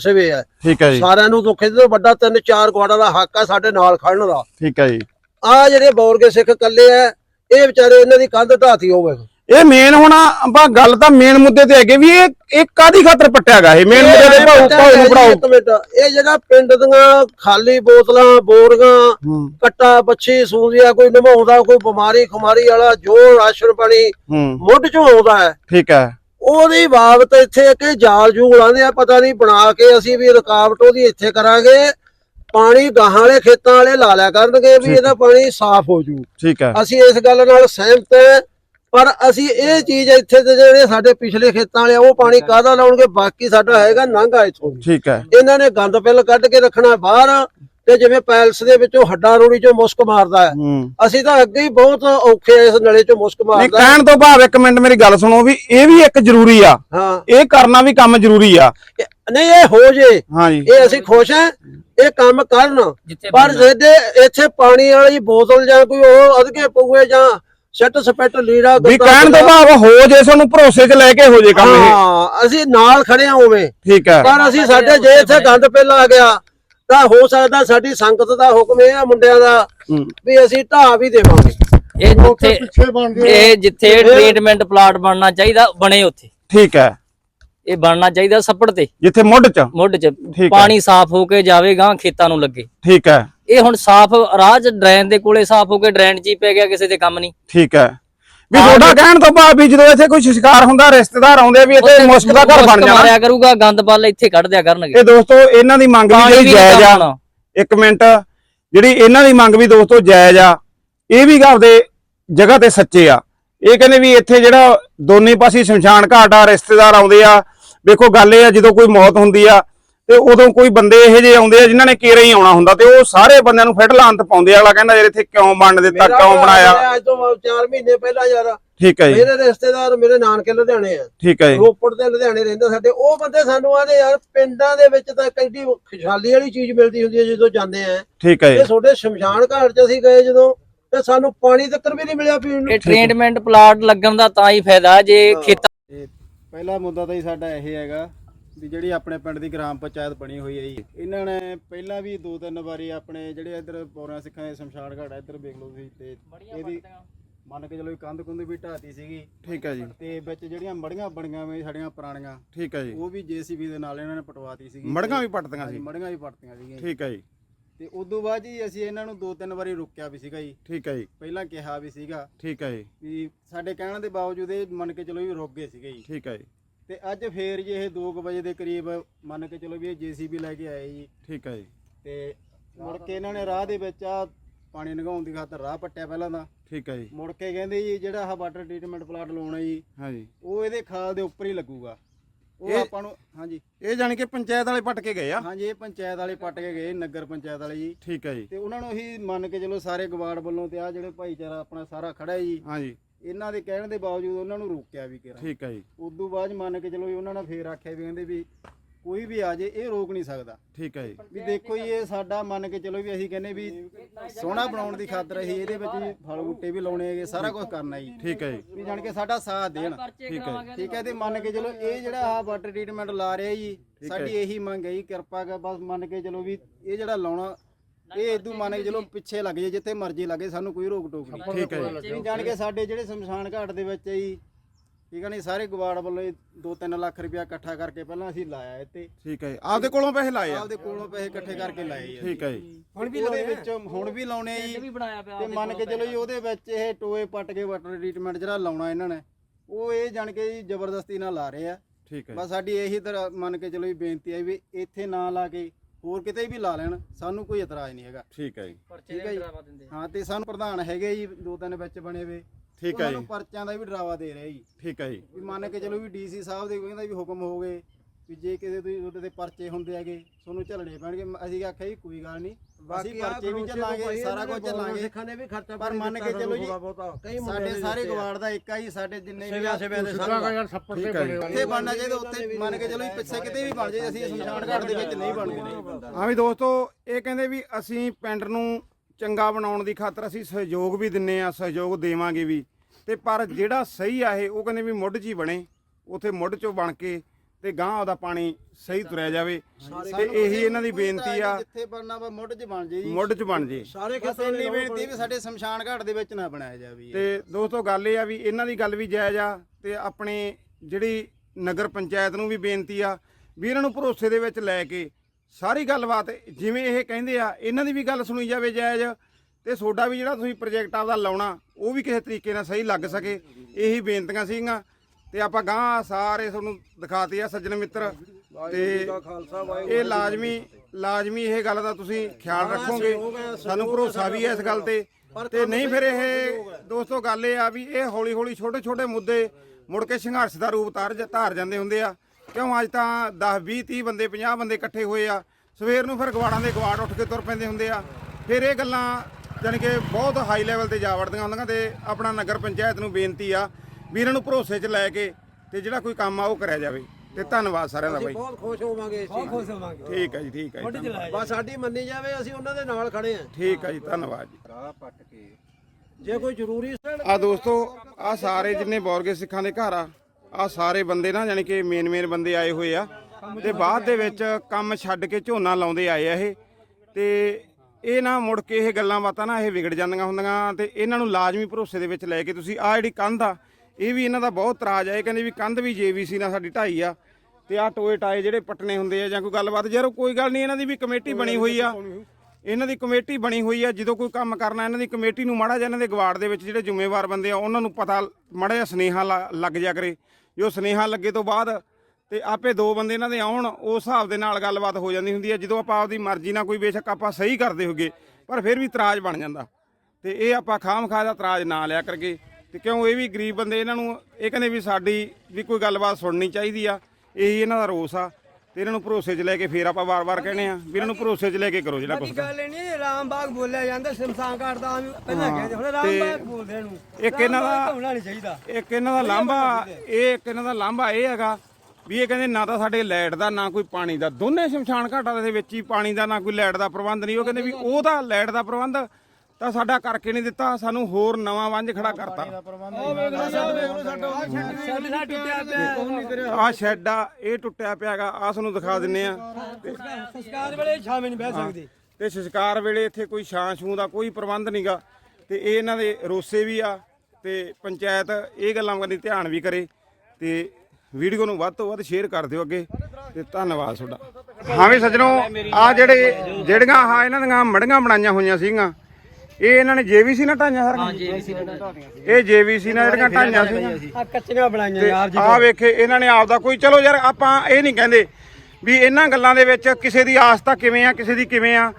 ਸਿਵੇ ਆ। ਠੀਕ ਹੈ ਜੀ। ਸਾਰਿਆਂ ਨੂੰ ਦੁੱਖ ਇਹਦੇ ਤੋਂ ਵੱਡਾ ਤਿੰਨ ਚਾਰ ਗੋੜਾਂ ਦਾ ਹੱਕ ਆ ਸਾਡੇ ਨਾਲ ਖੜਨ ਦਾ। ਠੀਕ ਹੈ ਜੀ। ਆ ਜਿਹੜੇ ਬੌਰਗੇ ਸਿੱਖ ਕੱਲੇ ਆ ਇਹ ਵਿਚਾਰੇ ਇਹਨਾਂ ਦੀ ਕੰਧ ਢਾਤੀ ਹੋਵੇ। ਇਹ ਮੇਨ ਹੁਣ ਆਪਾਂ ਗੱਲ ਤਾਂ ਮੇਨ ਮੁੱਦੇ ਤੇ ਹੈਗੇ ਵੀ ਇਹ ਇਹ ਕਾਦੀ ਖਾਤਰ ਪੱਟਿਆ ਗਿਆ ਇਹ ਮੇਨ ਮੁੱਦੇ ਤੇ ਭਾਉ ਭਾਉ ਨੂੰ ਪੜਾਓ ਇਹ ਜਿਹੜਾ ਪਿੰਡ ਦੀਆਂ ਖਾਲੀ ਬੋਤਲਾਂ ਬੋਰੀਆਂ ਹੂੰ। ਕੱਟਾ ਬੱਚੀ ਸੂੰਦੀਆਂ ਕੋਈ ਨਿਭਾਉਂਦਾ ਕੋਈ ਬਿਮਾਰੀ ਖੁਮਾਰੀ ਵਾਲਾ ਜੋ ਰਾਸ਼ਨ ਪਾਣੀ ਮੁੱਢ ਚੋਂ ਆਉਂਦਾ ਹੈ। ਠੀਕ ਹੈ। ਉਹਦੀ ਬਾਬਤ ਇੱਥੇ ਕਿ ਜਾਲ ਜੂਲ ਆਂਦੇ ਆ ਪਤਾ ਨਹੀਂ ਬਣਾ ਕੇ ਅਸੀਂ ਵੀ ਰੁਕਾਵਟ ਉਹਦੀ ਇੱਥੇ ਕਰਾਂਗੇ। ਪਾਣੀ ਗਾਹਾਂ ਵਾਲੇ ਖੇਤਾਂ ਵਾਲੇ ਲਾ ਲਿਆ ਕਰਨਗੇ ਵੀ ਇਹਦਾ ਪਾਣੀ ਸਾਫ਼ ਹੋ ਜੂ। ਠੀਕ ਹੈ। ਅਸੀਂ ਇਸ ਗੱਲ ਨਾਲ ਸਹਿਮਤ ਹਾਂ। ਪਰ ਅਸੀਂ ਇਹ ਚੀਜ਼ ਇੱਥੇ ਤੇ ਜਿਹੜੇ ਸਾਡੇ ਪਿਛਲੇ ਖੇਤਾਂ ਵਾਲੇ ਉਹ ਪਾਣੀ ਕਾਹਦਾ ਲਾਉਣਗੇ? ਬਾਕੀ ਸਾਡਾ ਹੈਗਾ ਨਾਂਗਾ ਇੱਥੋਂ ਦੀ। ਠੀਕ ਹੈ। ਇਹਨਾਂ ਨੇ ਗੰਦ ਪਿੱਲ ਕੱਢ ਕੇ ਰੱਖਣਾ ਬਾਹਰ ਤੇ ਜਿਵੇਂ ਪੈਲਸ ਦੇ ਵਿੱਚੋਂ ਹੱਡਾਂ ਰੋੜੀ ਚੋਂ ਮੁਸਕ ਮਾਰਦਾ ਹੈ। ਅਸੀਂ ਤਾਂ ਅੱਗੇ ਹੀ ਬਹੁਤ ਔਖੇ ਆ ਇਸ ਨਲੇ ਚੋਂ ਮੁਸਕ ਨਹੀਂ ਮਾਰਦਾ। ਹੈ। ਕਹਿਣ ਤੋਂ ਭਾਵ ਇੱਕ ਮਿੰਟ ਮੇਰੀ ਗੱਲ ਸੁਣੋ ਵੀ ਇਹ ਵੀ ਇੱਕ ਜ਼ਰੂਰੀ ਆ। ਹਾਂ। ਇਹ ਕਰਨਾ ਵੀ ਕੰਮ ਜ਼ਰੂਰੀ ਆ। ਨਹੀਂ ਇਹ ਹੋ ਜੇ। ਹਾਂਜੀ ਇਹ ਅਸੀਂ ਖੁਸ਼ ਹਾਂ ਇਹ ਕੰਮ ਕਰਨ। ਪਰ ਜਿਹੜੇ ਇੱਥੇ ਪਾਣੀ ਵਾਲੀ ਬੋਤਲ ਜਾਂ ਕੋਈ ਉਹ ਅਧਕੇ ਪਊਏ ਜਾਂ ਸੱਟ ਸਪੈਟ ਲੀੜਾ ਵੀ ਕਹਿਣ ਤੋਂ ਭਾਵ ਹੋ ਜੇ ਤੁਹਾਨੂੰ ਭਰੋਸੇ 'ਚ ਲੈ ਕੇ ਹੋ ਜੇ ਕੰਮ ਇਹ। ਹਾਂ ਅਸੀਂ ਨਾਲ ਖੜੇ ਹਾਂ ਉਵੇਂ। ਠੀਕ ਹੈ। ਪਰ ਅਸੀਂ ਸਾਡੇ ਜੇ ਇੱਥੇ ਗੰਦ ਪਿੱਲ ਆ ਗਿਆ। ਤਾਂ ਹੋ ਸਕਦਾ ਸਾਡੀ ਸੰਗਤ ਦਾ ਹੁਕਮ ਇਹ ਆ ਮੁੰਡਿਆਂ ਦਾ। ਵੀ ਅਸੀਂ ਢਾਹ ਵੀ ਦੇਵਾਂਗੇ। ਇਹ ਜਿੱਥੇ ਇਹ ਜਿੱਥੇ ਟ੍ਰੀਟਮੈਂਟ ਪਲਾਟ ਬਣਨਾ ਚਾਹੀਦਾ ਬਣੇ ਉੱਥੇ। ਠੀਕ ਹੈ। ਇਹ ਬਣਨਾ ਚਾਹੀਦਾ ਸੱਪੜ ਤੇ। ਜਿੱਥੇ ਮੁੱਢ 'ਚ। ਮੁੱਢ 'ਚ। ਪਾਣੀ ਸਾਫ਼ ਹੋ ਕੇ ਜਾਵੇਗਾ ਖੇਤਾਂ ਨੂੰ ਲੱਗੇ। ਠੀਕ ਹੈ। ਇਹ ਹੁਣ ਸਾਫ਼ 'ਚ ਡਰੇਨ ਦੇ ਕੋਲੇ ਸਾਫ਼ ਹੋ ਕੇ ਡਰੇਨ 'ਚ ਹੀ ਪੈ ਗਿਆ ਕਿਸੇ ਦੇ ਕੰਮ ਨਹੀਂ। ਠੀਕ ਹੈ। ਵੀ ਤੁਹਾਡਾ ਕਹਿਣ ਤੋਂ ਭਾਵ ਵੀ ਜਦੋਂ ਇੱਥੇ ਕੋਈ ਸ਼ਿਕਾਰ ਹੁੰਦਾ ਰਿਸ਼ਤੇਦਾਰ ਆਉਂਦੇ ਵੀ ਇੱਥੇ ਮੁਸ਼ਕ ਦਾ ਘਰ ਬਣ ਜਾਣਾ। ਮਾਰਿਆ ਕਰੂਗਾ ਗੰਦ ਬਲ ਇੱਥੇ ਕੱਢ ਦਿਆ ਕਰਨਗੇ। ਇਹ ਦੋਸਤੋ ਇਹਨਾਂ ਦੀ ਮੰਗ ਵੀ ਜਿਹੜੀ ਜਾਇਜ਼ ਆ। ਇੱਕ ਮਿੰਟ ਜਿਹੜੀ ਇਹਨਾਂ ਦੀ ਮੰਗ ਵੀ ਦੋਸਤੋ ਜਾਇਜ਼ ਆ। ਇਹ ਵੀ ਆਪਦੇ ਜਗ੍ਹਾ ਤੇ ਸੱਚੇ ਆ। ਇਹ ਕਹਿੰਦੇ ਵੀ ਇੱਥੇ ਜਿਹੜਾ ਦੋਨੇ ਪਾਸੇ ਸ਼ਮਸ਼ਾਨ ਘਾਟ ਆ ਰਿਸ਼ਤੇਦਾਰ ਆਉਂਦੇ ਆ। ਵੇਖੋ ਗੱਲ ਇਹ ਆ ਜਦੋਂ ਕੋਈ ਮੌਤ ਹੁੰਦੀ ਆ ਤੇ ਉਦੋਂ ਕੋਈ ਬੰਦੇ ਇਹੋ ਜਿਹੇ ਆਉਂਦੇ ਆ ਜਿਨ੍ਹਾਂ ਨੇ ਕੇਰੇ ਹੀ ਆਉਣਾ ਹੁੰਦਾ ਤੇ ਉਹ ਸਾਰੇ ਬੰਦਿਆਂ ਨੂੰ ਫਿੱਟ ਲਾਂਤ ਪਾਉਂਦੇ ਆ। ਅਗਲਾ ਕਹਿੰਦਾ ਯਾਰ ਇੱਥੇ ਕਿਉਂ ਬਣ ਦਿੱਤਾ ਕਿਉਂ ਬਣਾਇਆ? ਅੱਜ ਤੋਂ 4 ਮਹੀਨੇ ਪਹਿਲਾਂ ਯਾਰ। ਠੀਕ ਹੈ ਜੀ। ਮੇਰੇ ਰਿਸ਼ਤੇਦਾਰ ਮੇਰੇ ਨਾਨਕੇ ਲੁਧਿਆਣੇ ਆ। ਠੀਕ ਹੈ ਜੀ। ਰੋਪੜ ਤੇ ਲੁਧਿਆਣੇ ਰਹਿੰਦੇ ਸਾਡੇ। ਉਹ ਬੰਦੇ ਸਾਨੂੰ ਆਦੇ ਯਾਰ ਪਿੰਡਾਂ ਦੇ ਵਿੱਚ ਤਾਂ ਕਿੰਨੀ ਖੁਸ਼ਹਾਲੀ ਵਾਲੀ ਚੀਜ਼ ਮਿਲਦੀ ਹੁੰਦੀ ਹੈ ਜਦੋਂ ਜਾਂਦੇ ਆ। ਠੀਕ ਹੈ ਇਹ ਜੀ ਤੁਹਾਡੇ ਸ਼ਮਸ਼ਾਨ ਘਾਟ 'ਚ ਅਸੀਂ ਗਏ ਜਦੋਂ ਤੇ ਸਾਨੂੰ ਪਾਣੀ ਤੱਕ ਵੀ ਨਹੀਂ ਮਿਲਿਆ ਪੀਣ ਨੂੰ। ਇਹ ਟ੍ਰੀਟਮੈਂਟ ਪਲਾਟ ਲੱਗਣ ਦਾ ਤਾਂ ਹੀ ਫਾਇਦਾ ਜੇ ਖੇਤਾਂ ਤੇ ਪਹਿਲਾ ਮੁੱਦਾ ਤਾਂ ਹੀ ਸਾਡਾ ਇਹ ਹੈਗਾ ਵੀ ਜਿਹੜੀ ਆਪਣੇ ਪਿੰਡ ਦੀ ਗ੍ਰਾਮ ਪੰਚਾਇਤ ਬਣੀ ਹੋਈ ਹੈ ਜੀ। ਇਹਨਾਂ ਨੇ ਪਹਿਲਾਂ ਵੀ ਦੋ ਤਿੰਨ ਵਾਰੀ ਆਪਣੇ ਜਿਹੜੇ ਇੱਧਰ ਪੌਰਿਆਂ ਸਿੱਖਾਂ ਦੇ ਸ਼ਮਸ਼ਾਨ ਘਾਟ ਆ ਇੱਧਰ ਵੇਖ ਲਓ ਤੁਸੀਂ ਤੇ ਇਹਦੀ ਮੰਨ ਕੇ ਚਲੋ ਵੀ ਕੰਧ ਕੁੰਧ ਵੀ ਢਾਤੀ ਸੀਗੀ। ਠੀਕ ਹੈ ਜੀ। ਤੇ ਵਿੱਚ ਜਿਹੜੀਆਂ ਮੜੀਆਂ ਬਣੀਆਂ ਵੇ ਸਾਡੀਆਂ ਪੁਰਾਣੀਆਂ ਠੀਕ ਹੈ ਜੀ। ਉਹ ਵੀ ਜੀਸੀਬੀ ਦੇ ਨਾਲ ਇਹਨਾਂ ਨੇ ਪਟਵਾਤੀ ਸੀਗੀ। ਮੜੀਆਂ ਵੀ ਪੱਟਦੀਆਂ ਸੀ। ਮੜੀਆਂ ਵੀ ਪੱਟਦੀਆਂ ਸੀਗੀਆਂ। ਠੀਕ ਹੈ ਜੀ। ਤੇ ਉਦੋਂ ਬਾਅਦ ਜੀ ਅਸੀਂ ਇਹਨਾਂ ਨੂੰ ਦੋ ਤਿੰਨ ਵਾਰੀ ਰੋਕਿਆ ਵੀ ਸੀਗਾ ਜੀ। ਠੀਕ ਹੈ ਜੀ। ਪਹਿਲਾਂ ਕਿਹਾ ਵੀ ਸੀਗਾ ਠੀਕ ਹੈ ਜੀ। ਵੀ ਸਾਡੇ ਕਹਿਣ ਦੇ ਬਾਵਜੂਦ ਇਹ ਮੰਨ ਕੇ ਚਲੋ ਵੀ ਰੁਕ ਗਏ ਸੀਗੇ ਜੀ। ਠੀਕ ਹੈ ਜੀ। ਤੇ ਅੱਜ ਫੇਰ ਜੀ ਇਹ 2 ਵਜੇ ਦੇ ਕਰੀਬ ਮੰਨ ਕੇ ਚਲੋ ਵੀ ਇਹ ਜੀਸੀਬੀ ਲੈ ਕੇ ਆਏ ਜੀ। ਠੀਕ ਹੈ ਜੀ। ਤੇ ਮੁੜ ਕੇ ਇਹਨਾਂ ਨੇ ਰਾਹ ਦੇ ਵਿੱਚ ਆ ਪਾਣੀ ਲੰਘਾਉਣ ਦੀ ਖਾਤਰ ਰਾਹ ਪੱਟਿਆ ਪਹਿਲਾਂ ਤਾਂ। ਠੀਕ ਹੈ ਜੀ। ਮੁੜ ਕੇ ਕਹਿੰਦੇ ਜੀ ਜਿਹੜਾ ਆਹ ਵਾਟਰ ਟ੍ਰੀਟਮੈਂਟ ਪਲਾਂਟ ਲਾਉਣਾ ਜੀ ਹਾਂਜੀ ਉਹ ਇਹਦੇ ਖਾਲ ਦੇ ਉੱਪਰ ਹੀ ਲੱਗੂਗਾ। ਉਹ ਇਹ- ਆਪਾਂ ਨੂੰ ਹਾਂਜੀ ਇਹ ਜਾਣੀ ਕਿ ਪੰਚਾਇਤ ਵਾਲੇ ਪੱਟ ਕੇ ਗਏ ਆ? ਹਾਂਜੀ ਇਹ ਪੰਚਾਇਤ ਵਾਲੇ ਪੱਟ ਕੇ ਗਏ ਨਗਰ ਪੰਚਾਇਤ ਵਾਲੇ ਜੀ। ਠੀਕ ਹੈ ਜੀ। ਤੇ ਉਹਨਾਂ ਨੂੰ ਹੀ ਮੰਨ ਕੇ ਚਲੋ ਸਾਰੇ ਗਵਾੜ ਵੱਲੋਂ ਤੇ ਆ ਜਿਹੜੇ ਭਾਈਚਾਰਾ ਆਪਣਾ ਸਾਰਾ ਖੜਾ ਹੈ ਜੀ। ਹਾਂਜੀ ਇਹਨਾਂ ਦੇ ਕਹਿਣ ਦੇ ਬਾਵਜੂਦ ਉਹਨਾਂ ਨੂੰ ਰੋਕਿਆ ਵੀ ਕਿਹਾ। ਠੀਕ ਹੈ ਜੀ। ਉਦੋਂ ਬਾਅਦ 'ਚ ਮੰਨ ਕੇ ਚਲੋ ਜੀ ਉਹਨਾਂ ਨੇ ਫੇਰ ਆਖਿਆ ਵੀ ਕਹਿੰਦੇ ਵੀ ਕੋਈ ਵੀ ਆ ਜੇ ਇਹ ਰੋਕ ਨਹੀਂ ਸਕਦਾ। ਠੀਕ ਹੈ ਜੀ। ਵੀ ਦੇਖੋ ਜੀ ਇਹ ਸਾਡਾ ਮੰਨ ਕੇ ਚਲੋ ਵੀ ਅਸੀਂ ਕਹਿੰਦੇ ਵੀ ਸੋਹਣਾ ਬਣਾਉਣ ਦੀ ਖਾਤਰ ਅਸੀਂ ਇਹਦੇ ਵਿੱਚ ਜੀ ਫਲ ਬੂਟੇ ਵੀ ਲਾਉਣੇ ਹੈਗੇ ਸਾਰਾ ਕੁਝ ਕਰਨਾ ਜੀ। ਠੀਕ ਹੈ ਜੀ। ਵੀ ਜਾਣ ਕੇ ਸਾਡਾ ਸਾਥ ਦੇਣ। ਠੀਕ ਹੈ ਠੀਕ ਹੈ ਤੇ ਮੰਨ ਕੇ ਚਲੋ ਇਹ ਜਿਹੜਾ ਆ ਵਾਟਰ ਟ੍ਰੀਟਮੈਂਟ ਲਾ ਰਿਹਾ ਜੀ। ਸਾਡੀ ਇਹੀ ਮੰਗ ਹੈ ਜੀ ਕਿਰਪਾ ਕਰ ਬਸ ਮੰਨ ਕੇ ਚਲੋ ਵੀ ਇਹ ਜਿਹੜਾ ਲਾਉਣਾ ਇਹ ਇਦੋਂ ਮੰਨ ਕੇ ਚਲੋ ਪਿੱਛੇ ਲੱਗ ਜੇ ਜਿੱਥੇ ਮਰਜ਼ੀ ਲੱਗੇ ਸਾਨੂੰ ਕੋਈ ਰੋਕ ਟੋਕ ਨਹੀਂ ਠੀਕ ਹੈ ਜੀ। ਜਾਣ ਕੇ ਸਾਡੇ ਜਿਹੜੇ ਸ਼ਮਸ਼ਾਨ ਘਾਟ ਦੇ ਵਿੱਚ ਜੀ ਠੀਕ ਹੈ ਨਹੀਂ ਸਾਰੇ ਗਵਾੜ ਵੱਲੋਂ 2-3 ਲੱਖ ਰੁਪਇਆ ਇਕੱਠਾ ਕਰਕੇ ਪਹਿਲਾਂ ਅਸੀਂ ਲਾਇਆ ਇੱਥੇ। ਠੀਕ ਹੈ ਜੀ। ਆਪਦੇ ਕੋਲੋਂ ਪੈਸੇ ਲਾਏ ਆ? ਆਪਦੇ ਕੋਲੋਂ ਪੈਸੇ ਇਕੱਠੇ ਕਰਕੇ ਲਾਏ ਜੀ। ਠੀਕ ਹੈ ਜੀ। ਹੁਣ ਵੀ ਉਹਦੇ ਵਿੱਚ ਹੁਣ ਵੀ ਲਾਉਣੇ ਵੀ ਜੀ ਤੇ ਮੰਨ ਕੇ ਚਲੋ ਜੀ ਉਹਦੇ ਵਿੱਚ ਇਹ ਟੋਏ ਪੱਟ ਕੇ ਵਾਟਰ ਟ੍ਰੀਟਮੈਂਟ ਜਿਹੜਾ ਲਾਉਣਾ ਇਹਨਾਂ ਨੇ ਉਹ ਇਹ ਜਾਣ ਕੇ ਜੀ ਜ਼ਬਰਦਸਤੀ ਨਾਲ ਲਾ ਰਹੇ ਆ। ਠੀਕ ਹੈ ਬਸ ਸਾਡੀ ਇਹੀ ਤਰ੍ਹਾਂ ਮੰਨ ਕੇ ਚਲੋ ਜੀ ਬੇਨਤੀ ਹੈ ਵੀ ਇੱਥੇ ਨਾ ਲਾ ਕੇ ਹੋਰ ਕਿਤੇ ਵੀ ਲਾ ਲੈਣ ਸਾਨੂੰ ਕੋਈ ਇਤਰਾਜ਼ ਨਹੀਂ ਹੈਗਾ। ਠੀਕ ਹੈ ਜੀ। ਪਰਚੇ ਦੇ ਜੀ। ਡਰਾਵਾ ਦਿੰਦੇ ਹਾਂ ਤੇ ਸਾਨੂੰ ਪ੍ਰਧਾਨ ਹੈਗੇ ਜੀ ਦੋ ਤਿੰਨ ਵਿੱਚ ਬਣੇ ਵੇ ਠੀਕ ਹੈ ਜੀ ਨੂੰ ਪਰਚਿਆਂ ਦਾ ਵੀ ਡਰਾਵਾ ਦੇ ਰਹੇ ਜੀ। ਠੀਕ ਹੈ ਜੀ। ਵੀ ਮੰਨ ਕੇ ਚਲੋ ਵੀ ਡੀਸੀ ਸਾਹਿਬ ਦੇ ਕਹਿੰਦਾ ਵੀ ਹੁਕਮ ਹੋ ਗਏ। ਵੀ ਜੇ ਕਿਸੇ ਤੁਸੀਂ ਉਹਦੇ ਤੇ ਪਰਚੇ ਹੁੰਦੇ ਹੈਗੇ ਤੁਹਾਨੂੰ ਝੱਲਣੇ ਪੈਣਗੇ। ਅਸੀਂ ਆਖਿਆ ਜੀ ਕੋਈ ਗੱਲ ਨਹੀਂ। ਅਸੀਂ ਪਰਚੇ ਵੀ ਚੱਲਾਂਗੇ ਸਾਰਾ ਕੁਝ ਚੱਲਾਂਗੇ ਸਿੱਖਾਂ ਨੇ ਵੀ ਖਰਚਾ ਪਰ ਮੰਨ ਕੇ ਚੱਲੋ ਜੀ ਕਈ ਸਾਡੇ ਸਾਰੇ ਗਵਾੜ ਦਾ ਇੱਕ ਆ ਜੀ ਸਾਡੇ ਜਿੰਨੇ ਵੀ ਆ ਸੇਵਿਆਂ ਦੇ ਠੀਕ ਹੈ ਜੀ। ਉੱਥੇ ਬਣਨਾ ਚਾਹੀਦਾ ਉੱਥੇ ਮੰਨ ਕੇ ਚਲੋ ਜੀ ਪਿੱਛੇ ਕਿਤੇ ਵੀ ਬਣ ਜੇ ਅਸੀਂ ਸ਼ਮਸ਼ਾਨ ਘਾਟ ਦੇ ਵਿੱਚ ਨਹੀਂ ਬਣਦੇ। ਹਾਂ ਵੀ ਦੋਸਤੋ ਇਹ ਕਹਿੰਦੇ ਵੀ ਅਸੀਂ ਪਿੰਡ ਨੂੰ ਚੰਗਾ ਬਣਾਉਣ ਦੀ ਖਾਤਰ ਅਸੀਂ ਸਹਿਯੋਗ ਵੀ ਦਿੰਨੇ ਆ ਸਹਿਯੋਗ ਦੇਵਾਂਗੇ ਵੀ। ਤੇ ਪਰ ਜਿਹੜਾ ਸਹੀ ਆ ਇਹ ਉਹ ਕਹਿੰਦੇ ਵੀ ਮੁੱਢ 'ਚ ਹੀ ਬਣੇ ਉਥੇ ਮੁੱਢ 'ਚੋਂ ਬਣ ਕੇ ਤੇ ਗਾਂ ਉਹਦਾ ਪਾਣੀ ਸਹੀ ਤੁਰਿਆ ਜਾਵੇ। ਤੇ ਇਹੀ ਇਹਨਾਂ ਦੀ ਬੇਨਤੀ ਆ। ਜਿੱਥੇ ਬਣਨਾ ਵਾ ਮੁੱਢ 'ਚ ਬਣ ਜੇ ਜੀ। ਮੁੱਢ 'ਚ ਬਣ ਜੇ। ਸਾਰੇ ਬਸ ਇੰਨੀ ਬੇਨਤੀ ਵੀ ਸਾਡੇ ਸ਼ਮਸ਼ਾਨ ਘਾਟ ਦੇ ਵਿੱਚ ਨਾ ਬਣਾਇਆ ਜਾਵੇ। ਤੇ ਦੋਸਤੋ ਗੱਲ ਇਹ ਆ ਵੀ ਇਹਨਾਂ ਦੀ ਗੱਲ ਵੀ ਜਾਇਜ਼ ਆ ਤੇ ਆਪਣੇ ਜਿਹੜੀ ਨਗਰ ਪੰਚਾਇਤ ਨੂੰ ਵੀ ਬੇਨਤੀ ਆ ਵੀ ਇਹਨਾਂ ਨੂੰ ਭਰੋਸੇ ਦੇ ਵਿੱਚ ਲੈ ਕੇ ਸਾਰੀ ਗੱਲਬਾਤ ਜਿਵੇਂ ਇਹ ਕਹਿੰਦੇ ਆ ਇਹਨਾਂ ਦੀ ਵੀ ਗੱਲ ਸੁਣੀ ਜਾਵੇ ਜਾਇਜ਼ ਤੇ ਤੁਹਾਡਾ ਵੀ ਜਿਹੜਾ ਤੁਸੀਂ ਪ੍ਰੋਜੈਕਟ ਆਪਦਾ ਲਾਉਣਾ ਉਹ ਵੀ ਕਿਸੇ ਤਰੀਕੇ ਨਾਲ ਸਹੀ ਲੱਗ ਸਕੇ। ਇਹੀ ਬੇਨਤੀਆਂ ਸੀਗੀਆਂ। ਤੇ ਆਪਾਂ ਗਾਂ ਸਾਰੇ ਤੁਹਾਨੂੰ ਦਿਖਾਤੇ ਆ ਸੱਜਣ ਮਿੱਤਰ ਤੇ ਇਹ ਲਾਜ਼ਮੀ ਲਾਜ਼ਮੀ ਇਹ ਗੱਲ ਦਾ ਤੁਸੀਂ ਖਿਆਲ ਰੱਖੋਗੇ। ਸਾਨੂੰ ਭਰੋਸਾ ਵੀ ਹੈ ਇਸ ਗੱਲ ਤੇ। ਤੇ ਨਹੀਂ ਫਿਰ ਇਹ ਦੋਸਤੋ ਗੱਲ ਇਹ ਆ ਵੀ ਇਹ ਹੌਲੀ ਹੌਲੀ ਛੋਟੇ ਛੋਟੇ ਮੁੱਦੇ ਮੁੜ ਕੇ ਸੰਘਰਸ਼ ਦਾ ਰੂਪ ਧਾਰ ਧਾਰ ਜਾਂਦੇ ਹੁੰਦੇ ਆ। ਕਿਉਂ ਅੱਜ ਤਾਂ 10 20 30 ਬੰਦੇ 50 ਬੰਦੇ ਇਕੱਠੇ ਹੋਏ ਆ। ਸਵੇਰ ਨੂੰ ਫਿਰ ਗਵਾੜਾਂ ਦੇ ਗਵਾੜ ਉੱਠ ਕੇ ਤੁਰ ਪੈਂਦੇ ਹੁੰਦੇ ਆ। ਫਿਰ ਇਹ ਗੱਲਾਂ ਜਾਣੀ ਕਿ ਬਹੁਤ ਹਾਈ ਲੈਵਲ ਤੇ ਜਾ ਵੜਦੀਆਂ ਹੁੰਦੀਆਂ ਤੇ ਆਪਣਾ ਨਗਰ ਪੰਚਾਇਤ ਨੂੰ ਬੇਨਤੀ ਆ ਵੀ ਇਹਨਾਂ ਨੂੰ ਭਰੋਸੇ 'ਚ ਲੈ ਕੇ ਤੇ ਜਿਹੜਾ ਕੋਈ ਕੰਮ ਆ ਉਹ ਕਰਿਆ ਜਾਵੇ। ਤੇ ਧੰਨਵਾਦ ਸਾਰਿਆਂ ਦਾ ਬਾਈ। ਬਹੁਤ ਖੁਸ਼ ਹੋਵਾਂਗੇ ਇਸ ਚੀਜ਼ ਖੁਸ਼ ਹੋਵਾਂਗੇ। ਠੀਕ ਹੈ ਜੀ ਠੀਕ ਹੈ ਜੀ ਧੰਨਵਾਦ। ਬਸ ਸਾਡੀ ਮੰਨੀ ਜਾਵੇ ਅਸੀਂ ਉਹਨਾਂ ਦੇ ਨਾਲ ਖੜੇ ਆ ਠੀਕ ਹੈ ਜੀ ਧੰਨਵਾਦ ਜੀ। ਰਾਹ ਪੱਟ ਕੇ। ਜੇ ਕੋਈ ਜ਼ਰੂਰੀ ਆ ਦੋਸਤੋ ਆ ਸਾਰੇ ਜਿੰਨੇ ਬੌਰਗੇ ਸਿੱਖਾਂ ਦੇ ਘਰ ਆ ਆ ਸਾਰੇ ਬੰਦੇ ਨਾ ਯਾਨੀ ਕਿ ਮੇਨ ਮੇਨ ਬੰਦੇ ਆਏ ਹੋਏ ਆ। ਤੇ ਬਾਅਦ ਦੇ ਵਿੱਚ ਕੰਮ ਛੱਡ ਕੇ ਝੋਨਾ ਲਾਉਂਦੇ ਆਏ ਆ ਇਹ। ਤੇ ਇਹ ਨਾ ਮੁੜ ਕੇ ਇਹ ਗੱਲਾਂ ਬਾਤਾਂ ਨਾ ਇਹ ਵਿਗੜ ਜਾਂਦੀਆਂ ਹੁੰਦੀਆਂ ਤੇ ਇਹਨਾਂ ਨੂੰ ਲਾਜ਼ਮੀ ਭਰੋਸੇ ਦੇ ਵਿੱਚ ਲੈ ਕੇ ਤੁਸੀਂ ਆ ਜਿਹੜੀ ਕੰਧ ਆ ਇਹ ਵੀ ਇਹਨਾਂ ਦਾ ਬਹੁਤ ਤਰਾਜ ਆ ਇਹ ਕਹਿੰਦੇ ਵੀ ਕੰਧ ਵੀ ਜੇਵੀਸੀ ਨਾਲ ਸਾਡੀ ਢਾਈ ਆ ਤੇ ਆ ਟੋਏ ਟਾਏ ਜਿਹੜੇ ਪੱਟਣੇ ਹੁੰਦੇ ਆ ਜਾਂ ਕੋਈ ਗੱਲਬਾਤ ਯਾਰ ਕੋਈ ਗੱਲ ਨਹੀਂ ਇਹਨਾਂ ਦੀ ਵੀ ਕਮੇਟੀ ਬਣੀ ਹੋਈ ਆ। ਇਹਨਾਂ ਦੀ ਕਮੇਟੀ ਬਣੀ ਹੋਈ ਆ ਜਦੋਂ ਕੋਈ ਕੰਮ ਕਰਨਾ ਇਹਨਾਂ ਦੀ ਕਮੇਟੀ ਨੂੰ ਮਾੜਾ ਜਿਹਾ ਇਹਨਾਂ ਦੇ ਗਵਾੜ ਦੇ ਵਿੱਚ ਜਿਹੜੇ ਜ਼ਿੰਮੇਵਾਰ ਬੰਦੇ ਆ ਉਹਨਾਂ ਨੂੰ ਪਤਾ ਮਾੜਾ ਜਿਹਾ ਸਨੇਹਾ ਲੱਗ ਜਾ ਕਰੇ। ਜੋ ਸਨੇਹਾ ਲੱਗੇ ਤੋਂ ਬਾਅਦ ਤੇ ਆਪੇ ਦੋ ਬੰਦੇ ਇਹਨਾਂ ਦੇ ਆਉਣ ਉਸ ਹਿਸਾਬ ਦੇ ਨਾਲ ਗੱਲਬਾਤ ਹੋ ਜਾਂਦੀ ਹੁੰਦੀ ਹੈ ਜਦੋਂ ਆਪਾਂ ਆਪਦੀ ਮਰਜ਼ੀ ਨਾਲ ਕੋਈ ਬੇਸ਼ੱਕ ਆਪਾਂ ਸਹੀ ਕਰਦੇ ਹੋਗੇ ਪਰ ਫਿਰ ਵੀ ਇਤਰਾਜ਼ ਬਣ ਜਾਂਦਾ। ਤੇ ਇਹ ਆਪਾਂ ਖਾਮ ਖਾ ਦਾ ਇਤਰਾਜ਼ ਨਾ ਲਿਆ ਕਰਕੇ ਤੇ ਕਿਉਂ ਇਹ ਵੀ ਗਰੀਬ ਬੰਦੇ ਇਹਨਾਂ ਨੂੰ ਇਹ ਕਹਿੰਦੇ ਵੀ ਸਾਡੀ ਵੀ ਕੋਈ ਗੱਲਬਾਤ ਸੁਣਨੀ ਚਾਹੀਦੀ ਆ ਇਹੀ ਇਹਨਾਂ ਦਾ ਰੋਸ ਆ ਤੇ ਇਹਨਾਂ ਨੂੰ ਭਰੋਸੇ 'ਚ ਲੈ ਕੇ ਫੇਰ ਆਪਾਂ ਵਾਰ-ਵਾਰ ਕਹਿੰਦੇ ਆ ਵੀ ਇਹਨਾਂ ਨੂੰ ਭਰੋਸੇ 'ਚ ਲੈ ਕੇ ਕਰੋ ਜਿਹੜਾ ਕੁਝ ਗੱਲ ਇਹ ਨਹੀਂ ਰਾਮ ਬਾਗ ਬੋਲਿਆ ਜਾਂਦਾ ਸ਼ਮਸ਼ਾਨ ਘਾਟ ਦਾ ਆਮ ਪਹਿਲਾਂ ਕਹਿੰਦੇ ਹੁਣ ਰਾਮ ਤੇ ਬਾਗ ਬੋਲਦੇ ਇਹਨੂੰ। ਇੱਕ ਇਹਨਾਂ ਦਾ ਹੋਣਾ ਨਹੀਂ ਚਾਹੀਦਾ। ਇੱਕ ਇਹਨਾਂ ਦਾ ਲਾਂਭਾ ਇਹ ਇੱਕ ਇਹਨਾਂ ਦਾ ਲਾਂਭਾ ਇਹ ਹੈਗਾ ਵੀ ਇਹ ਕਹਿੰਦੇ ਨਾ ਤਾਂ ਸਾਡੇ ਲਾਈਟ ਦਾ ਨਾ ਕੋਈ ਪਾਣੀ ਦਾ ਦੋਨੇ ਸ਼ਮਸ਼ਾਨ ਘਾਟਾਂ ਦੇ ਵਿੱਚ ਹੀ ਪਾਣੀ ਦਾ ਨਾ ਕੋਈ ਲਾਈਟ ਦਾ ਪ੍ਰਬੰਧ ਨਹੀਂ ਉਹ ਕਹਿੰਦੇ ਵੀ ਉਹਦਾ ਲਾਈਟ ਦਾ ਪ੍ਰਬੰਧ ਤਾਂ ਸਾਡਾ ਕਰਕੇ ਨਹੀਂ ਦਿੱਤਾ ਸਾਨੂੰ ਹੋਰ ਨਵਾਂ ਵੰਜ ਖੜਾ ਕਰਤਾ। ਆਹ ਸ਼ੈੱਡ ਆ ਇਹ ਟੁੱਟਿਆ ਪਿਆਗਾ ਆ ਤੁਹਾਨੂੰ ਦਿਖਾ ਦਿੰਨੇ ਆ। ਸੰਸਕਾਰ ਵੇਲੇ ਛਾਵੇਂ ਨਹੀਂ ਬਹਿ ਸਕਦੇ। ਤੇ ਸੰਸਕਾਰ ਵੇਲੇ ਇੱਥੇ ਕੋਈ ਛਾਂ ਛੂੰ ਦਾ ਕੋਈ ਪ੍ਰਬੰਧ ਨਹੀਂਗਾ ਤੇ ਇਹ ਇਹਨਾਂ ਦੇ ਰੋਸੇ ਵੀ ਆ ਤੇ ਪੰਚਾਇਤ ਇਹ ਗੱਲਾਂ ਕਰਨੀ ਧਿਆਨ ਵੀ ਕਰੇ। ਤੇ ਵੀਡੀਓ ਨੂੰ ਵੱਧ ਤੋਂ ਵੱਧ ਸ਼ੇਅਰ ਕਰ ਦਿਓ ਅੱਗੇ ਤੇ ਧੰਨਵਾਦ ਤੁਹਾਡਾ। ਹਾਂ ਵੀ ਸੱਜਣੋ ਆ ਜਿਹੜੇ ਜਿਹੜੀਆਂ ਆ ਇਹਨਾਂ ਦੀਆਂ ਮੜੀਆਂ ਬਣਾਈਆਂ ਹੋਈਆਂ ਸੀਗੀਆਂ ਇਹ ਇਹਨਾਂ ਨੇ ਜੇਵੀਸੀ ਨਾਲ ਢਾਈਆਂ ਸਰ ਜੀਵੀਸੀ ਇਹ ਜੇਵੀਸੀ ਨਾਲ ਜਿਹੜੀਆਂ ਢਾਈਆਂ ਸੀਗੀਆਂ ਆ ਕੱਚੀਆਂ ਬਣਾਈਆਂ ਯਾਰ ਜੀ ਆ ਵੇਖੇ ਇਹਨਾਂ ਨੇ ਆਪਦਾ ਕੋਈ ਚਲੋ ਯਾਰ ਆਪਾਂ ਇਹ ਨਹੀਂ ਕਹਿੰਦੇ ਵੀ ਇਹਨਾਂ ਗੱਲਾਂ ਦੇ ਵਿੱਚ ਕਿਸੇ ਦੀ ਆਸਤਾ ਕਿਵੇਂ ਆ ਕਿਸੇ ਦੀ ਕਿਵੇਂ ਆ।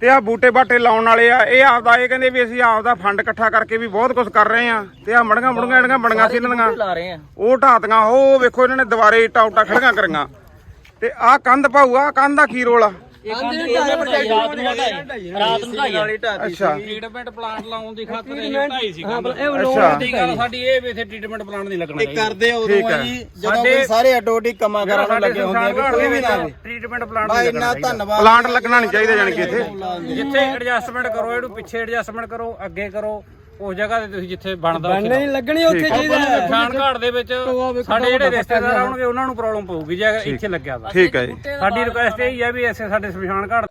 ਤੇ ਆ ਬੂਟੇ ਬਾਟੇ ਲਾਉਣ ਵਾਲੇ ਆ ਇਹ ਆਪਦਾ ਇਹ ਕਹਿੰਦੇ ਵੀ ਅਸੀਂ ਆਪਦਾ ਫੰਡ ਇਕੱਠਾ ਕਰਕੇ ਵੀ ਬਹੁਤ ਕੁਝ ਕਰ ਰਹੇ ਆ। ਤੇ ਆ ਮੜੀਆਂ ਮੁੜੀਆਂ ਜਿਹੜੀਆਂ ਬਣੀਆਂ ਸੀ ਇਹਨਾਂ ਦੀਆਂ ਆ। ਉਹ ਢਾਤੀਆਂ ਉਹ ਵੇਖੋ ਇਹਨਾਂ ਨੇ ਦੁਬਾਰੇ ਇੱਟਾਂ ਉੱਟਾਂ ਖੜੀਆਂ ਕਰੀਆਂ। ਤੇ ਆਹ ਕੰਧ ਪਾਊ ਆ ਕੰਧ ਦਾ ਕੀ ਰੋਲ ਆ? ਇਹ ਕੰਧ ਇਹਨੇ ਬਣਾਈ ਰਾਤ ਨੂੰ ਢਾਈ ਰਾਤ ਨੂੰ ਢਾਈ ਆ। ਅੱਛਾ। ਟ੍ਰੀਟਮੈਂਟ ਪਲਾਂਟ ਲਾਉਣ ਦੀ ਖਾਤਰ ਇਹ ਢਾਈ ਸੀ ਕੰਮ ਅੱਛਾ। ਦੀ ਗੱਲ ਸਾਡੀ ਇਹ ਵੀ ਇੱਥੇ ਟ੍ਰੀਟਮੈਂਟ ਪਲਾਂਟ ਨਹੀਂ ਲੱਗਣਾ ਇਹ ਕਰਦੇ ਉਦੋਂ ਠੀਕ ਆ। ਹੈ। ਜੀ ਜਦੋਂ ਕੋਈ ਸਾਰੇ ਅੱਡੋ ਅੱਡੀ ਕੰਮਾਂ ਕਰਾਂ ਨੂੰ ਲੱਗੇ ਹੁੰਦੇ ਆ ਵੀ ਕੋਈ ਵੀ ਨਾ ਆਵੇ ਟ੍ਰੀਟਮੈਂਟ ਪਲਾਂਟ ਬਾ ਇੰਨਾ ਧੰਨਵਾਦ। ਪਲਾਂਟ ਲੱਗਣਾ ਨਹੀਂ ਚਾਹੀਦਾ ਜਾਣੀ ਕਿ ਇੱਥੇ। ਜਿੱਥੇ ਐਡਜਸਟਮੈਂਟ ਕਰੋ ਇਹਨੂੰ ਪਿੱਛੇ ਐਡਜਸਟਮੈਂਟ ਕਰੋ ਅੱਗੇ ਕਰੋ। ਉਸ ਜਗ੍ਹਾ ਤੇ ਤੁਸੀਂ ਜਿੱਥੇ ਬਣਦਾ ਉੱਥੇ ਨਹੀਂ ਲੱਗਣੀ ਉੱਥੇ ਚਾਹੀਦਾ ਹੈ। ਪਛਾਣ ਘਾਟ ਦੇ ਵਿੱਚ ਸਾਡੇ ਜਿਹੜੇ ਰਿਸ਼ਤੇਦਾਰ ਆਉਣਗੇ ਉਹਨਾਂ ਨੂੰ ਪ੍ਰੋਬਲਮ ਪਊਗੀ ਜੇ ਇੱਥੇ ਲੱਗਿਆ ਤਾਂ ਠੀਕ ਹੈ ਜੀ। ਸਾਡੀ ਰਿਕੁਐਸਟ ਇਹ ਹੀ ਹੈ ਵੀ ਐਸੇ ਸਾਡੇ ਸ਼ਮਸ਼ਾਨ ਘਾਟ